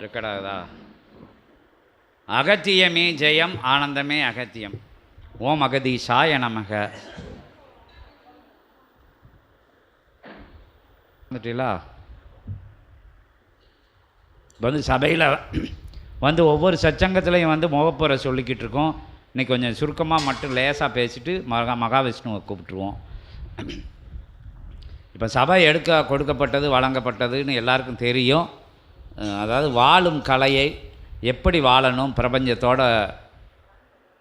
Record ஆகுதா அகத்தியமே ஜெயம் ஆனந்தமே அகத்தியம். ஓம் அகதீஷாய நமக. வந்துட்டீங்களா? வந்து சபையில் வந்து ஒவ்வொரு சச்சங்கத்துலேயும் வந்து முகப்புரை சொல்லிக்கிட்டு இருக்கோம் இன்னைக்கு கொஞ்சம் சுருக்கமாக மட்டும் லேசாக பேசிட்டு மகா மகாவிஷ்ணுவை கூப்பிட்டுருவோம். இப்போ சபை எடுக்க கொடுக்கப்பட்டது வழங்கப்பட்டதுன்னு எல்லாருக்கும் தெரியும். அதாவது வாழும் கலையை எப்படி வாழணும் பிரபஞ்சத்தோட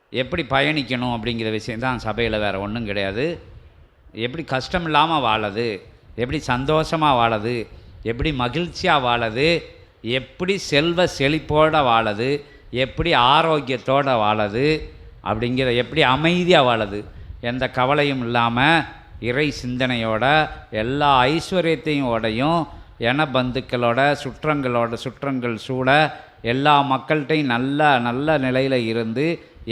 எப்படி பயணிக்கணும் அப்படிங்கிற விஷயம் தான் சபையில் வேறு ஒன்றும் கிடையாது. எப்படி கஷ்டம் இல்லாமல் வாழது எப்படி சந்தோஷமாக வாழது எப்படி மகிழ்ச்சியாக வாழது எப்படி செல்வ செழிப்போட வாழது எப்படி ஆரோக்கியத்தோடு வாழது அப்படிங்கிற எப்படி அமைதியாக வாழது எந்த கவலையும் இல்லாமல் இறை சிந்தனையோட எல்லா ஐஸ்வர்யத்தையும் ஓடையும் என பந்துக்களோட சுற்றங்களோட சுற்றங்கள் சூழ எல்லா மக்கள்கிட்டையும் நல்ல நல்ல நிலையில் இருந்து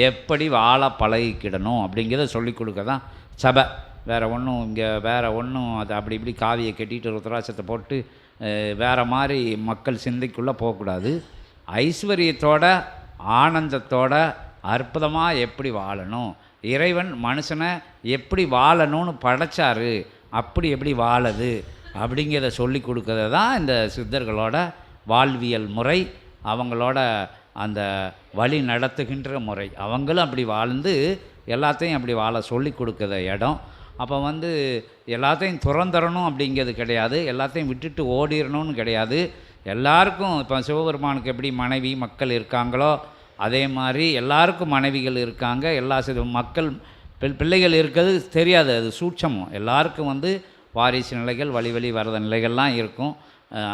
எப்படி வாழ பழகிக்கிடணும் அப்படிங்கிறத சொல்லிக் கொடுக்க தான் சபை. வேறு ஒன்றும் இங்கே வேறு ஒன்றும் அது அப்படி இப்படி காவியை கட்டிட்டு ருத்ராட்சத்தை போட்டு வேறு மாதிரி மக்கள் சிந்தைக்குள்ளே போகக்கூடாது. ஐஸ்வர்யத்தோட ஆனந்தத்தோட அற்புதமாக எப்படி வாழணும்? இறைவன் மனுஷனை எப்படி வாழணும்னு படைச்சாரு? அப்படி எப்படி வாழது? அப்படிங்கிறத சொல்லி கொடுக்கறது தான் இந்த சித்தர்களோட வாழ்வியல் முறை அவங்களோட அந்த வழி நடத்துகின்ற முறை. அவங்களும் அப்படி வாழ்ந்து எல்லாத்தையும் அப்படி வாழ சொல்லி கொடுக்குற இடம். அப்போ வந்து எல்லாத்தையும் துறந்துறணும் அப்படிங்கிறது கிடையாது. எல்லாத்தையும் விட்டுட்டு ஓடிடணும்னு கிடையாது. எல்லாருக்கும் இப்போ சிவபெருமானுக்கு எப்படி மனைவி மக்கள் இருக்காங்களோ அதே மாதிரி எல்லாருக்கும் மனைவிகள் இருக்காங்க. எல்லா மக்கள் பிள்ளைகள் இருக்கிறது தெரியாது. அது சூட்சமும். எல்லாருக்கும் வந்து வாரிசு நிலைகள் வழி வழி வரத நிலைகள்லாம் இருக்கும்.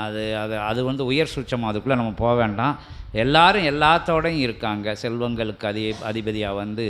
அது அது அது வந்து உயர் சூட்சம் அதுக்குள்ளே நம்ம போக வேண்டாம். எல்லோரும் எல்லாத்தோடையும் இருக்காங்க. செல்வங்களுக்கு அதி அதிபதியாக வந்து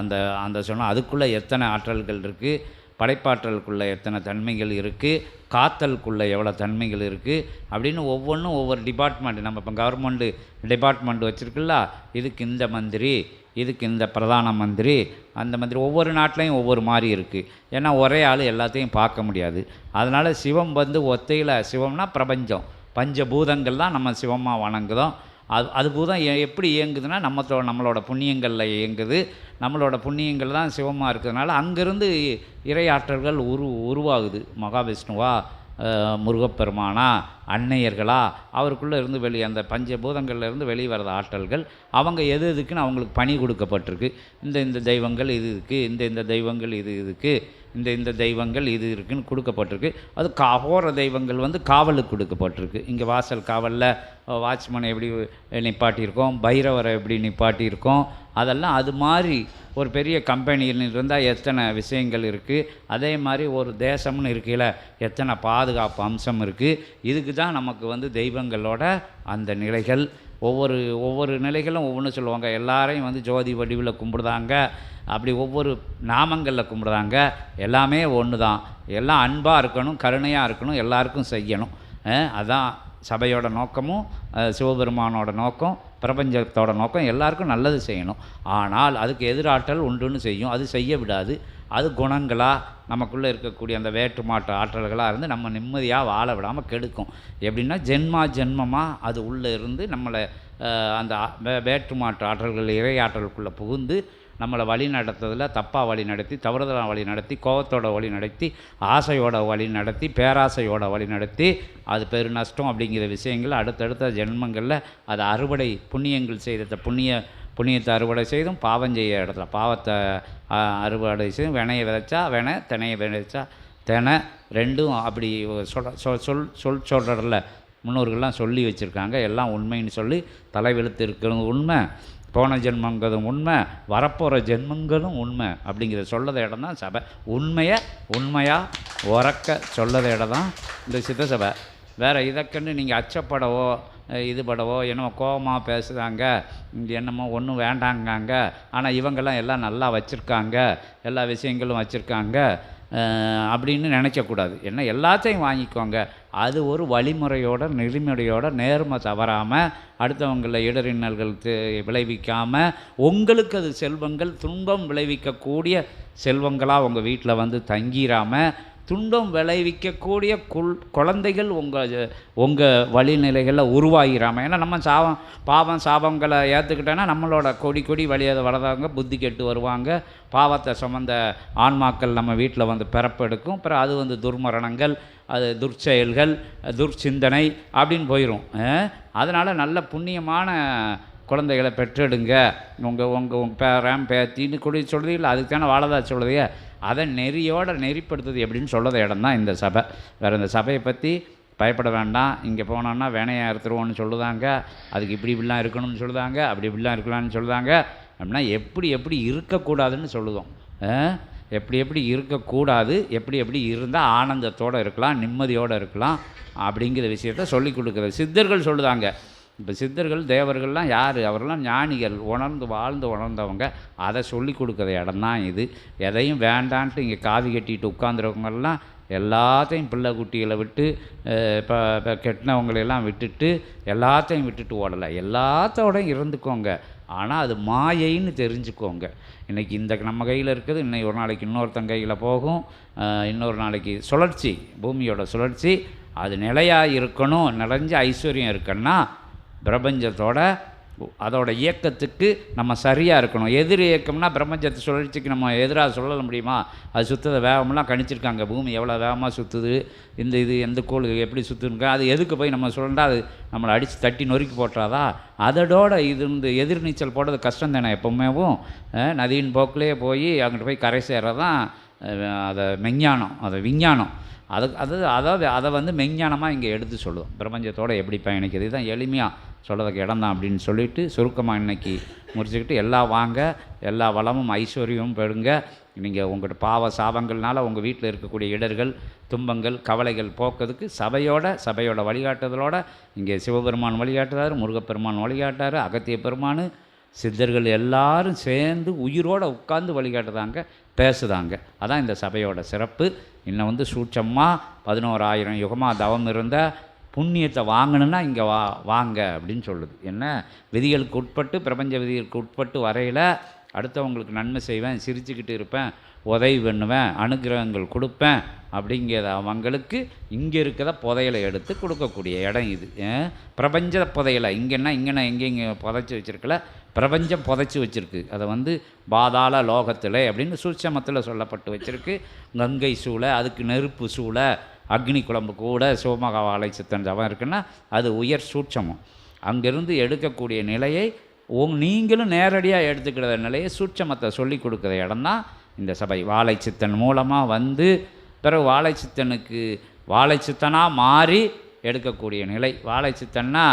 அந்த அந்த சொன்னால் அதுக்குள்ளே எத்தனை ஆற்றல்கள் இருக்குது படைப்பாற்றலுக்குள்ளே எத்தனை தன்மைகள் இருக்குது காத்தலுக்குள்ளே எவ்வளோ தன்மைகள் இருக்குது அப்படின்னு ஒவ்வொன்றும் ஒவ்வொரு டிபார்ட்மெண்ட் நம்ம இப்போ கவர்மெண்ட்டு டிபார்ட்மெண்ட் வச்சுருக்குல்ல? இதுக்கு இந்த மந்திரி இதுக்கு இந்த பிரதான மந்திரி அந்த மாதிரி ஒவ்வொரு நாட்டிலையும் ஒவ்வொரு மாதிரி இருக்குது ஏன்னா ஒரே ஆள் எல்லாத்தையும் பார்க்க முடியாது. அதனால் சிவம் வந்து ஒத்தையில் சிவம்னா பிரபஞ்சம். பஞ்சபூதங்கள் தான் நம்ம சிவமாக வணங்குதோம். அது அது பூதம் எப்படி இயங்குதுன்னா நம்ம நம்மளோட புண்ணியங்களில் இயங்குது. நம்மளோட புண்ணியங்கள் தான் சிவமாக இருக்கிறதுனால அங்கேருந்து இறையாற்றல்கள் உரு உருவாகுது. மகாவிஷ்ணுவா முருகப்பெருமானா அன்னையர்களா? அவருக்குள்ளே இருந்து வெளியே அந்த பஞ்சபூதங்கள்லேருந்து வெளியே வர்ற ஆற்றல்கள் அவங்க எது எதுக்குன்னு அவங்களுக்கு பணி கொடுக்கப்பட்டிருக்கு. இந்த இந்த தெய்வங்கள் இது இருக்குது இந்த இந்த தெய்வங்கள் இது இதுக்கு இந்த இந்த தெய்வங்கள் இது இருக்குன்னு கொடுக்கப்பட்டிருக்கு. அது கா போகிற தெய்வங்கள் வந்து காவலுக்கு கொடுக்கப்பட்டிருக்கு. இங்கே வாசல் காவலில் வாட்ச்மேனை எப்படி நிப்பாட்டியிருக்கோம் பைரவரை எப்படி நிப்பாட்டியிருக்கோம் அதெல்லாம் அது மாதிரி ஒரு பெரிய கம்பெனியில் இருந்தால் எத்தனை விஷயங்கள் இருக்குது அதே மாதிரி ஒரு தேசம்னு இருக்கையில் எத்தனை பாதுகாப்பு அம்சம் இருக்குது இதுக்கு தான் நமக்கு வந்து தெய்வங்களோட அந்த நிலைகள். ஒவ்வொரு ஒவ்வொரு நிலைகளும் ஒவ்வொன்று சொல்லுவாங்க. எல்லாரையும் வந்து ஜோதி வடிவில் கும்பிடுதாங்க. அப்படி ஒவ்வொரு நாமங்களில் கும்பிடுதாங்க. எல்லாமே ஒன்று தான் எல்லாம் அன்பாக இருக்கணும் கருணையாக இருக்கணும் எல்லாருக்கும் செய்யணும். அதான் சபையோட நோக்கமும் சிவபெருமானோட நோக்கம் பிரபஞ்சத்தோட நோக்கம் எல்லாருக்கும் நல்லது செய்யணும். ஆனால் அதுக்கு எதிராற்றல் உண்டுன்னு செய்யும். அது செய்ய விடாது. அது குணங்களாக நமக்குள்ளே இருக்கக்கூடிய அந்த வேற்று மாற்று ஆற்றல்களாக இருந்து நம்ம நிம்மதியாக வாழ விடாமல் கெடுக்கும். எப்படின்னா ஜென்மா ஜென்மமாக அது உள்ளே இருந்து நம்மளை அந்த வேற்று மாற்று ஆற்றல்கள் இறை ஆற்றலுக்குள்ளே புகுந்து நம்மளை வழி நடத்துறதில் தப்பாக வழி நடத்தி தவறுதலாக வழி நடத்தி கோபத்தோட வழி நடத்தி ஆசையோட வழி நடத்தி பேராசையோட வழி நடத்தி அது பெரு நஷ்டம் அப்படிங்கிற விஷயங்கள் அடுத்தடுத்த ஜென்மங்களில் அது அறுவடை புண்ணியங்கள் செய்த புண்ணிய புண்ணியத்தை அறுவடை செய்தும் பாவம் செய்ய இடத்துல பாவத்தை அறுவடை செய்தும் வினையை விதைச்சா வினை தினையை விதைச்சா தினை ரெண்டும் அப்படி சொல் சொல் சொல் சொல் சொல்கிறதில்ல முன்னோர்கள்லாம் சொல்லி வச்சுருக்காங்க. எல்லாம் உண்மைன்னு சொல்லி தலைவெழுத்து இருக்கிறது உண்மை போன ஜென்மங்கிறதும் உண்மை வரப்போகிற ஜென்மங்களும் உண்மை அப்படிங்கிற சொல்லத இடம் தான் சபை. உண்மையை உண்மையாக உறக்க சொல்லத இடம் தான் இந்த சித்த சபை. வேறு இதற்கண்டு நீங்கள் அச்சப்படவோ இதுபடவோ என்னமோ கோபமாக பேசுகிறாங்க என்னமோ ஒன்றும் வேண்டாங்காங்க. ஆனால் இவங்கெல்லாம் எல்லாம் நல்லா வச்சுருக்காங்க எல்லா விஷயங்களும் வச்சுருக்காங்க அப்படின்னு நினச்சக்கூடாது என்ன எல்லாத்தையும் வாங்கிக்கோங்க. அது ஒரு வழிமுறையோட நெறிமுறையோட நேர்மை தவறாமல் அடுத்தவங்கள இடரின்னல்கள் விளைவிக்காமல் உங்களுக்கு அது செல்வங்கள் துன்பம் விளைவிக்கக்கூடிய செல்வங்களாக உங்கள் வீட்டில் வந்து தங்கிராமல் துன்பம் விளைவிக்கக்கூடிய குள் குழந்தைகள் உங்கள் உங்கள் வழிநிலைகளில் உருவாகிறாமல் ஏன்னா நம்ம சாபம் பாவம் சாபங்களை ஏற்றுக்கிட்டோன்னா நம்மளோட கொடி கொடி வழியாக வளர்ந்தாங்க புத்தி கெட்டு வருவாங்க. பாவத்தை சுமந்த ஆன்மாக்கள் நம்ம வீட்டில் வந்து பிறப்பெடுக்கும் அப்புறம் அது வந்து துர்மரணங்கள் அது துர்ச்செயல்கள் துர்ச்சிந்தனை அப்படின்னு போயிடும் அதனால் நல்ல புண்ணியமான குழந்தைகளை பெற்றெடுங்க. உங்கள் உங்கள் உங்கள் பேரன் பேத்தின்னு கொடி சொல்கிறீங்களா அதுக்கு தானே வாழதா சொல்லுதையே அதை நெறியோட நெறிப்படுத்துது எப்படின்னு சொல்லாத இடம் தான் இந்த சபை. வேறு இந்த சபையை பற்றி பயப்பட வேண்டாம். இங்கே போனோன்னா வேணையை அறுத்துருவோன்னு சொல்லுதாங்க. அதுக்கு இப்படி இப்படிலாம் இருக்கணும்னு சொல்லுதாங்க. அப்படி இப்படிலாம் இருக்கலாம்னு சொல்லுதாங்க. அப்படின்னா எப்படி எப்படி இருக்கக்கூடாதுன்னு சொல்லுதோம். எப்படி எப்படி இருக்கக்கூடாது எப்படி எப்படி இருந்தால் ஆனந்தத்தோடு இருக்கலாம் நிம்மதியோடு இருக்கலாம் அப்படிங்கிற விஷயத்த சொல்லி கொடுக்குறது. சித்தர்கள் சொல்லுதாங்க. இப்போ சித்தர்கள் தேவர்கள்லாம் யார்? அவரெல்லாம் ஞானிகள். உணர்ந்து வாழ்ந்து உணர்ந்தவங்க. அதை சொல்லி கொடுக்குற இடம் தான் இது. எதையும் வேண்டான்ட்டு இங்கே காவி கட்டிட்டு உட்காந்துருக்கவங்கெல்லாம் எல்லாத்தையும் பிள்ளை குட்டிகளை விட்டு இப்போ இப்போ கெட்டினவங்களையெல்லாம் விட்டுட்டு எல்லாத்தையும் விட்டுட்டு ஓடலை. எல்லாத்தோடையும் இருந்துக்கோங்க. ஆனால் அது மாயைன்னு தெரிஞ்சுக்கோங்க. இன்றைக்கி இந்த நம்ம கையில் இருக்குது இன்னைக்கு ஒரு நாளைக்கு இன்னொருத்தன் கையில் போகும். இன்னொரு நாளைக்கு சுழற்சி பூமியோட சுழற்சி. அது நிலையாக இருக்கணும் நிறைஞ்ச ஐஸ்வர்யம் இருக்குன்னா பிரபஞ்சத்தோட அதோட இயக்கத்துக்கு நம்ம சரியாக இருக்கணும். எதிர் இயக்கம்னா பிரபஞ்சத்தை சுழற்சிக்கு நம்ம எதிராக சொல்ல முடியுமா? அது சுற்றுத வேகமெல்லாம் கணிச்சிருக்காங்க. பூமி எவ்வளோ வேகமாக சுற்றுது இந்த இது எந்த கோள் எப்படி சுற்றுங்க அது எதுக்கு போய் நம்ம சுழண்டா அது நம்மளை அடித்து தட்டி நொறுக்கி போட்டுறாதா? அதோட இது இந்த எதிர்நீச்சல் போடுறது கஷ்டம் தானே எப்போவுமேவும் நதியின் போக்கிலே போய் அங்கிட்டு போய் கரை சேர்றதான் அதை மெஞ்ஞானம் அதை விஞ்ஞானம். அது அது அதாவது அதை வந்து மெஞ்ஞானமாக இங்கே எடுத்து சொல்லுவோம். பிரபஞ்சத்தோடு எப்படி பயணிக்கிறது? இதுதான் எளிமையாக சொல்கிறதுக்கு இடம் தான் அப்படின்னு சொல்லிட்டு சுருக்கமாக இன்னைக்கு முடிச்சுக்கிட்டு எல்லாம் வாங்க எல்லா வளமும் ஐஸ்வர்யமும் பெறுங்க. நீங்கள் உங்கள்கிட்ட பாவ சாபங்கள்னால உங்கள் வீட்டில் இருக்கக்கூடிய இடர்கள் துன்பங்கள் கவலைகள் போக்குறதுக்கு சபையோட சபையோட வழிகாட்டுதலோட இங்கே சிவபெருமான் வழிகாட்டுறாரு முருகப்பெருமான் வழிகாட்டாரு அகத்திய பெருமான் சித்தர்கள் எல்லாரும் சேர்ந்து உயிரோடு உட்கார்ந்து வழிகாட்டுதாங்க பேசுதாங்க அதான் இந்த சபையோட சிறப்பு. இன்னும் வந்து சூட்சமாக பதினோராயிரம் யுகமாக தவம் இருந்த புண்ணியத்தை வாங்கணும்னா இங்கே வா வாங்க அப்படின்னு சொல்லுது. என்ன? விதிகளுக்கு உட்பட்டு பிரபஞ்ச விதிகளுக்கு உட்பட்டு வரையில் அடுத்தவங்களுக்கு நன்மை செய்வேன் சிரிச்சுக்கிட்டு இருப்பேன் உதவி பண்ணுவேன் அனுகிரகங்கள் கொடுப்பேன் அப்படிங்கிற அவங்களுக்கு இங்கே இருக்கிற புதையலை எடுத்து கொடுக்கக்கூடிய இடம் இது. பிரபஞ்ச புதையலை. இங்கேன்னா இங்கேனா எங்கே இங்கே புதைச்சி வச்சுருக்கல? பிரபஞ்சம் புதைச்சி வச்சுருக்கு. அதை வந்து பாதாள லோகத்தில் அப்படின்னு சூட்சமத்தில் சொல்லப்பட்டு வச்சிருக்கு. கங்கை சூளை அதுக்கு நெருப்பு சூளை அக்னி குழம்பு கூட சிவமகாவாலை சித்தன் ஜபம் இருக்குன்னா அது உயர் சூட்சமம். அங்கிருந்து எடுக்கக்கூடிய நிலையை உங் நீங்களும் நேரடியாக எடுத்துக்கிற நிலையை சூட்சமத்தை சொல்லி கொடுக்குற இடம்தான் இந்த சபை. வாழை சித்தன் மூலமாக வந்து பிறகு வாழை சித்தனுக்கு வாழை சித்தனாக மாறி எடுக்கக்கூடிய நிலை. வாழை சித்தன்னா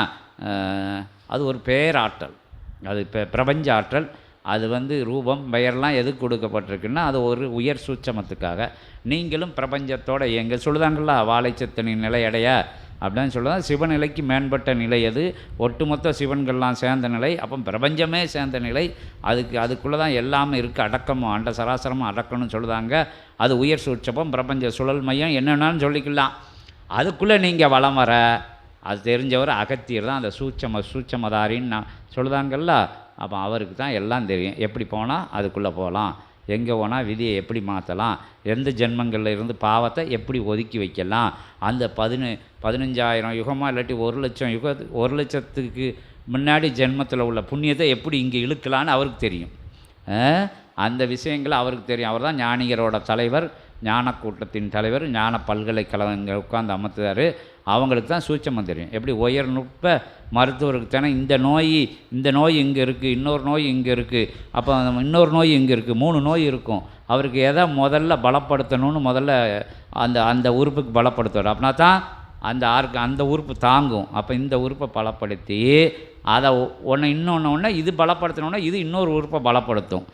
அது ஒரு பேராற்றல். அது இப்போ பிரபஞ்ச ஆற்றல். அது வந்து ரூபம் பெயர்லாம் எதுக்கு கொடுக்கப்பட்டிருக்குன்னா அது ஒரு உயர் சூட்சமத்துக்காக. நீங்களும் பிரபஞ்சத்தோட எங்கள் சொல்லுதாங்களா வாழைச்சத்தனின் நிலையடைய அப்படின்னு சொல்லுதான். சிவநிலைக்கு மேம்பட்ட நிலை அது ஒட்டுமொத்த சிவன்கள்லாம் சேர்ந்த நிலை அப்போ பிரபஞ்சமே சேர்ந்த நிலை. அதுக்கு அதுக்குள்ளே தான் எல்லாமே இருக்குது அடக்கமும் அண்ட சராசரமும் அடக்கணும்னு சொல்லுதாங்க. அது உயர் சூட்சமம் பிரபஞ்ச சுழல் மையம் என்னென்னு சொல்லிக்கலாம். அதுக்குள்ளே நீங்கள் வலம் வர அது தெரிஞ்சவர் அகத்தியர் தான். அந்த சூட்சம சூட்சமதாரின்னு நான் சொல்லுதாங்கல்ல அப்போ அவருக்கு தான் எல்லாம் தெரியும். எப்படி போனால் அதுக்குள்ளே போகலாம் எங்கே போனால் விதியை எப்படி மாற்றலாம் எந்த ஜென்மங்களில் இருந்து பாவத்தை எப்படி ஒதுக்கி வைக்கலாம். அந்த பதினு பதினஞ்சாயிரம் யுகமாக இல்லாட்டி ஒரு லட்சம் யுக ஒரு லட்சத்துக்கு முன்னாடி ஜென்மத்தில் உள்ள புண்ணியத்தை எப்படி இங்கே இழுக்கலான்னு அவருக்கு தெரியும். அந்த விஷயங்கள் அவருக்கு தெரியும். அவர் தான் ஞானிகரோட தலைவர். ஞான கூட்டத்தின் தலைவர் ஞான பல்கலைக்கழகங்கள் உட்காந்து அமர்த்துறாரு. அவங்களுக்கு தான் சூட்சமம் தெரியும் எப்படி உயர்நுட்ப மருத்துவருக்கு தானே இந்த நோய் இந்த நோய் இங்கே இருக்குது இன்னொரு நோய் இங்கே இருக்குது அப்போ இன்னொரு நோய் இங்கே இருக்குது மூணு நோய் இருக்கும். அவருக்கு எதை முதல்ல பலப்படுத்தணும்னு முதல்ல அந்த அந்த உறுப்புக்கு பலப்படுத்துவார். அப்படின்னா தான் அந்த ஆர்க்கு அந்த உறுப்பு தாங்கும். அப்போ இந்த உறுப்பை பலப்படுத்தி அதை ஒன்று இன்னொன்று ஒன்று இது பலப்படுத்தணுன்னா இது இன்னொரு உறுப்பை பலப்படுத்தும்.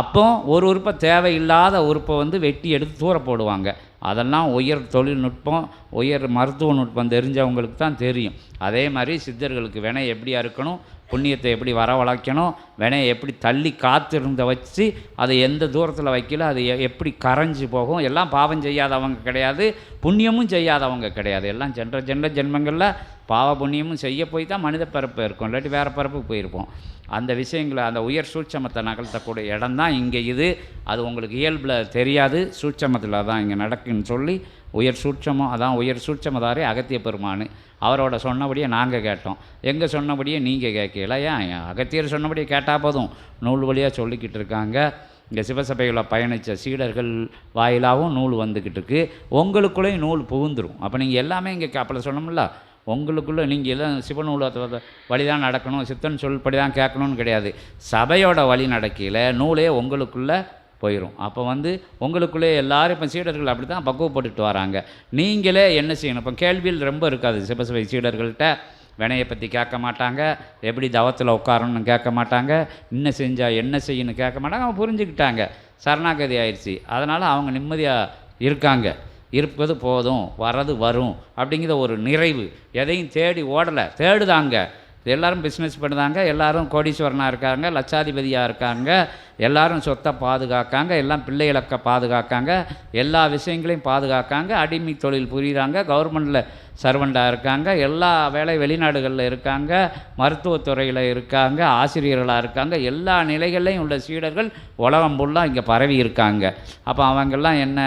அப்போ ஒரு உறுப்பை தேவையில்லாத உறுப்பை வந்து வெட்டி எடுத்து தூர போடுவாங்க. அதெல்லாம் உயர் தொழில்நுட்பம் உயர் மருத்துவ நுட்பம் தெரிஞ்சவங்களுக்கு தான் தெரியும். அதே மாதிரி சித்தர்களுக்கு வினை எப்படியா இருக்கணும்? புண்ணியத்தை எப்படி வரவழைக்கணும் வினையை எப்படி தள்ளி காத்திருந்த வச்சு அதை எந்த தூரத்தில் வைக்கல அது எப்படி கரைஞ்சு போகும் எல்லாம் பாவம் செய்யாதவங்க கிடையாது புண்ணியமும் செய்யாதவங்க கிடையாது. எல்லாம் ஜென்ற ஜென்ற ஜென்மங்களில் பாவ புண்ணியமும் செய்ய போய் தான் மனித பிறப்பு இருக்கும். இல்லாட்டி வேறு பிறப்புக்கு போயிருப்போம். அந்த விஷயங்களை அந்த உயர் சூட்சமத்தை நகர்த்தக்கூடிய இடம் தான் இங்கே இது. அது உங்களுக்கு இயல்பில் தெரியாது. சூட்சமத்தில் தான் இங்கே நடக்குன்னு சொல்லி உயர் சூட்சமும் அதான் உயர் சூட்சமதாரே அகத்திய பெருமான். அவரோட சொன்னபடியே நாங்கள் கேட்டோம். எங்கள் சொன்னபடியே நீங்கள் கேட்கல? ஏன்? அகத்தியர் சொன்னபடியே கேட்டால் போதும். நூல் வழியாக சொல்லிக்கிட்டு இருக்காங்க. இங்கே சிவசபையில் பயணித்த சீடர்கள் வாயிலாகவும் நூல் வந்துக்கிட்டு இருக்கு உங்களுக்குள்ளேயும் நூல் புகுந்துடும் அப்போ நீங்கள் எல்லாமே இங்கே அப்போ சொன்னோம்ல? உங்களுக்குள்ளே நீங்கள் எல்லாம் சிவநூல் வழி தான் நடக்கணும். சித்தன் சொல்படி தான் கேட்கணும்னு கிடையாது. சபையோட வழி நடக்கையில் நூலே உங்களுக்குள்ளே போயிடும் அப்போ வந்து உங்களுக்குள்ளே எல்லோரும் இப்போ சீடர்கள் அப்படி தான் பக்குவப்பட்டுட்டு வராங்க. நீங்களே என்ன செய்யணும்? இப்போ கேள்வியில் ரொம்ப இருக்காது. சிவசபை சீடர்கள்ட்ட வினையை பற்றி கேட்க மாட்டாங்க. எப்படி தவத்தில் உட்காரணும்னு கேட்க மாட்டாங்க. என்ன செஞ்சால் என்ன செய்யணும் கேட்க மாட்டாங்க. அவங்க புரிஞ்சுக்கிட்டாங்க. சரணாகதி ஆயிடுச்சு. அதனால் அவங்க நிம்மதியாக இருக்காங்க. இருப்பது போதும். வரது வரும். அப்படிங்கிற ஒரு நிறைவு. எதையும் தேடி ஓடலை. தேடுதாங்க. எல்லோரும் பிஸ்னஸ் பண்ணுதாங்க எல்லாரும் கோடீஸ்வரனாக இருக்காங்க லட்சாதிபதியாக இருக்காங்க எல்லோரும் சொத்தை பாதுகாக்காங்க எல்லாம் பிள்ளைகளுக்க பாதுகாக்காங்க எல்லா விஷயங்களையும் பாதுகாக்காங்க அடிமை தொழில் புரியுறாங்க கவர்மெண்டில் சர்வெண்டாக இருக்காங்க எல்லா வேலை வெளிநாடுகளில் இருக்காங்க மருத்துவத்துறையில் இருக்காங்க ஆசிரியர்களாக இருக்காங்க எல்லா நிலைகள்லையும் உள்ள சீடர்கள் உலகம் ஃபுல்லாக இங்கே பரவி இருக்காங்க. அப்போ அவங்கெல்லாம் என்ன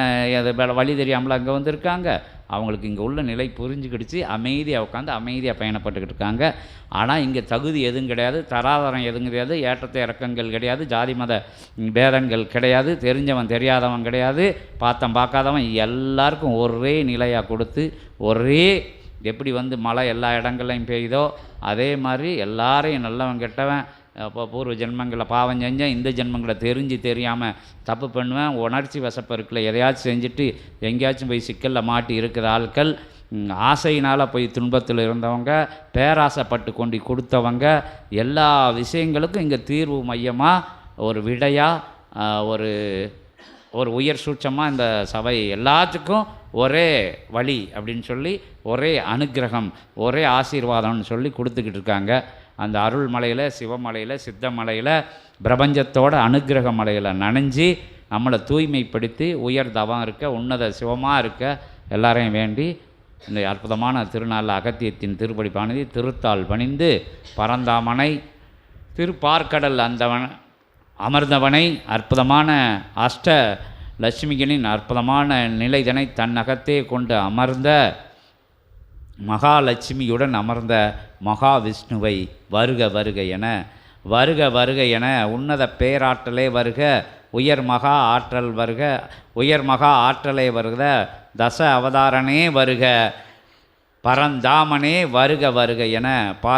வழி தெரியாமல் அங்கே வந்திருக்காங்க? அவங்களுக்கு இங்கே உள்ள நிலை புரிஞ்சுக்கிடுச்சு. அமைதியாக உட்காந்து அமைதியாக பயணப்பட்டுக்கிட்டு இருக்காங்க. ஆனால் இங்கே தகுதி எதுவும் கிடையாது. தராதரம் எதுவும் கிடையாது. ஏற்றத்தை இறக்கங்கள் கிடையாது. ஜாதி மத பேதங்கள் கிடையாது. தெரிஞ்சவன் தெரியாதவன் கிடையாது. பார்த்தன் பார்க்காதவன் எல்லாருக்கும் ஒரே நிலையாக கொடுத்து ஒரே எப்படி வந்து மழை எல்லா இடங்கள்லையும் பெய்யுதோ அதே மாதிரி எல்லாரையும் நல்லவன் கெட்டவன் அப்போ பூர்வ ஜென்மங்களில் பாவம் செஞ்சேன் இந்த ஜென்மங்களை தெரிஞ்சு தெரியாமல் தப்பு பண்ணுவேன் உணர்ச்சி வசப்பருக்கில் எதையாச்சும் செஞ்சுட்டு எங்கேயாச்சும் போய் சிக்கலில் மாட்டி இருக்கிற ஆட்கள் ஆசையினால் போய் துன்பத்தில் இருந்தவங்க பேராசைப்பட்டு கொண்டு கொடுத்தவங்க எல்லா விஷயங்களுக்கும் இங்கே தீர்வு மையமாக ஒரு விடையாக ஒரு ஒரு உயர் சூட்சமாக இந்த சபை எல்லாத்துக்கும் ஒரே வழி அப்படின்னு சொல்லி ஒரே அனுக்கிரகம் ஒரே ஆசீர்வாதம்னு சொல்லி கொடுத்துக்கிட்டு இருக்காங்க. அந்த அருள்மலையில் சிவமலையில் சித்தமலையில் பிரபஞ்சத்தோட அனுகிரக மலையில் நனைஞ்சி நம்மளை தூய்மைப்படுத்தி உயர் தவம் இருக்க உன்னத சிவமாக இருக்க எல்லாரையும் வேண்டி இந்த அற்புதமான திருநாள் அகத்தியத்தின் திருப்படி பாணதி திருத்தாள் பணிந்து பரந்தாமனை திருப்பார்க்கடல் அந்தவன் அமர்ந்தவனை அற்புதமான அஷ்ட லட்சுமிகளின் அற்புதமான நிலைதனை தன் அகத்தே கொண்டு அமர்ந்த மகாலட்சுமியுடன் அமர்ந்த மகாவிஷ்ணுவை வருக வருக என வருக வருக என உன்னத பேராற்றலே வருக உயர் மகா ஆற்றல் வருக உயர் மகா ஆற்றலே வருக தச அவதாரனே வருக பரந்தாமனே வருக வருக என பா